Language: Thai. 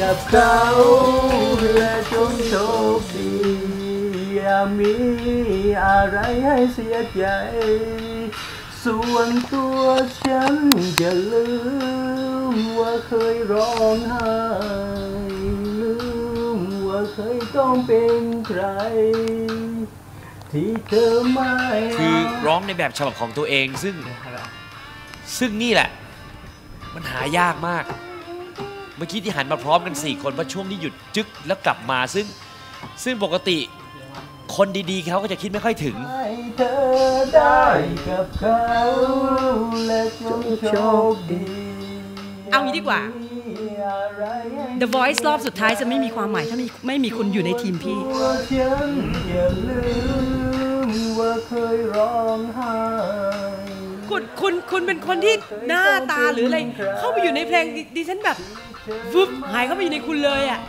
กับเขาและจงโชคดีอย่ามีอะไรให้เสียใจ ส่วนตัวฉันจะลืมว่าเคยร้องไห้ลืมว่าเคยต้องเป็นใคร ที่เธอไม่คือร้องในแบบฉบับของตัวเองซึ่ง ซึ่งนี่แหละ มันหายากมาก มื่อกี้ที่หันมาพร้อมกัน 4 คนเพราะช่วงนี้หยุดจึ๊กแล้วกลับมาซึ่ง ซึ่งปกติคนดีๆเขาก็จะคิดไม่ค่อยถึง ให้เธอได้กับเขาและจงโชคดีเอางี้ดีกว่า The Voice รอบสุดท้ายจะไม่มีความหมายถ้าไม่ไม่มีคุณอยู่ในทีมพี่ ว่าฉันอย่าลืมว่าเคยร้องไห้ คุณคุณคุณเป็นคนที่หน้าตาหรืออะไรเข้าไปอยู่ในเพลงดิฉันแบบฟึบหายเข้าไปอยู่ในคุณเลยอะ